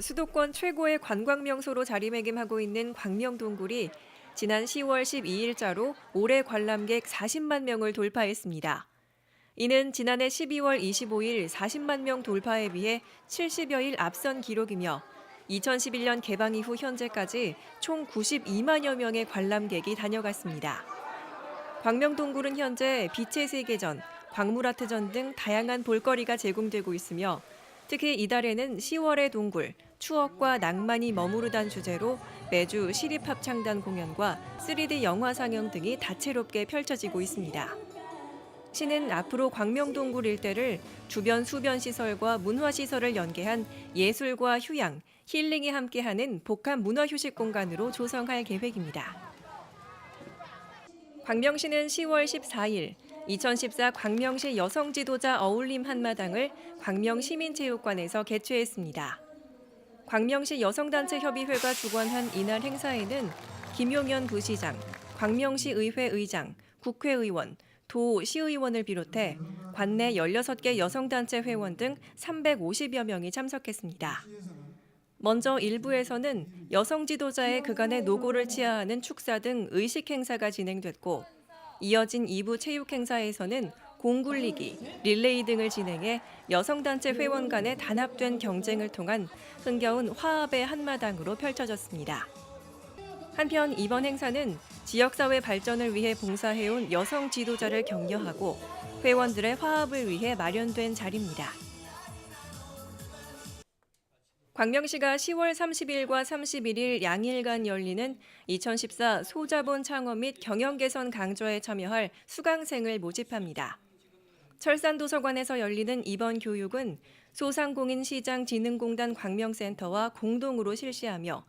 수도권 최고의 관광 명소로 자리매김하고 있는 광명동굴이 지난 10월 12일자로 올해 관람객 40만 명을 돌파했습니다. 이는 지난해 12월 25일 40만 명 돌파에 비해 70여일 앞선 기록이며 2011년 개방 이후 현재까지 총 92만여 명의 관람객이 다녀갔습니다. 광명동굴은 현재 빛의 세계전, 광물아트전 등 다양한 볼거리가 제공되고 있으며 특히 이달에는 10월의 동굴, 추억과 낭만이 머무르단 주제로 매주 시립합창단 공연과 3D 영화 상영 등이 다채롭게 펼쳐지고 있습니다. 시는 앞으로 광명동굴 일대를 주변 수변 시설과 문화 시설을 연계한 예술과 휴양, 힐링이 함께하는 복합 문화 휴식 공간으로 조성할 계획입니다. 광명시는 10월 14일 2014 광명시 여성 지도자 어울림 한마당을 광명 시민체육관에서 개최했습니다. 광명시 여성단체 협의회가 주관한 이날 행사에는 김용현 부시장, 광명시 의회 의장, 국회의원, 도 시의원을 비롯해 관내 16개 여성단체 회원 등 350여 명이 참석했습니다. 먼저 일부에서는 여성 지도자의 그간의 노고를 치하하는 축사 등 의식 행사가 진행됐고 이어진 2부 체육 행사에서는 공굴리기, 릴레이 등을 진행해 여성단체 회원 간의 단합된 경쟁을 통한 흥겨운 화합의 한마당으로 펼쳐졌습니다. 한편 이번 행사는 지역사회 발전을 위해 봉사해온 여성 지도자를 격려하고 회원들의 화합을 위해 마련된 자리입니다. 광명시가 10월 30일과 31일 양일간 열리는 2014 소자본 창업 및 경영 개선 강좌에 참여할 수강생을 모집합니다. 철산도서관에서 열리는 이번 교육은 소상공인시장진흥공단 광명센터와 공동으로 실시하며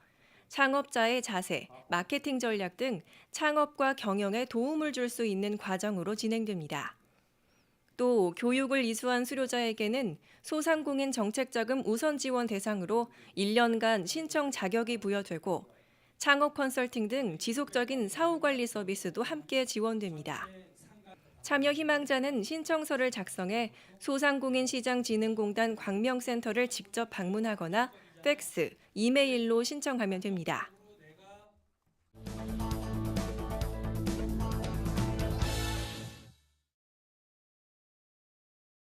창업자의 자세, 마케팅 전략 등 창업과 경영에 도움을 줄 수 있는 과정으로 진행됩니다. 또 교육을 이수한 수료자에게는 소상공인 정책자금 우선 지원 대상으로 1년간 신청 자격이 부여되고 창업 컨설팅 등 지속적인 사후 관리 서비스도 함께 지원됩니다. 참여 희망자는 신청서를 작성해 소상공인시장진흥공단 광명센터를 직접 방문하거나 팩스, 이메일로 신청하면 됩니다.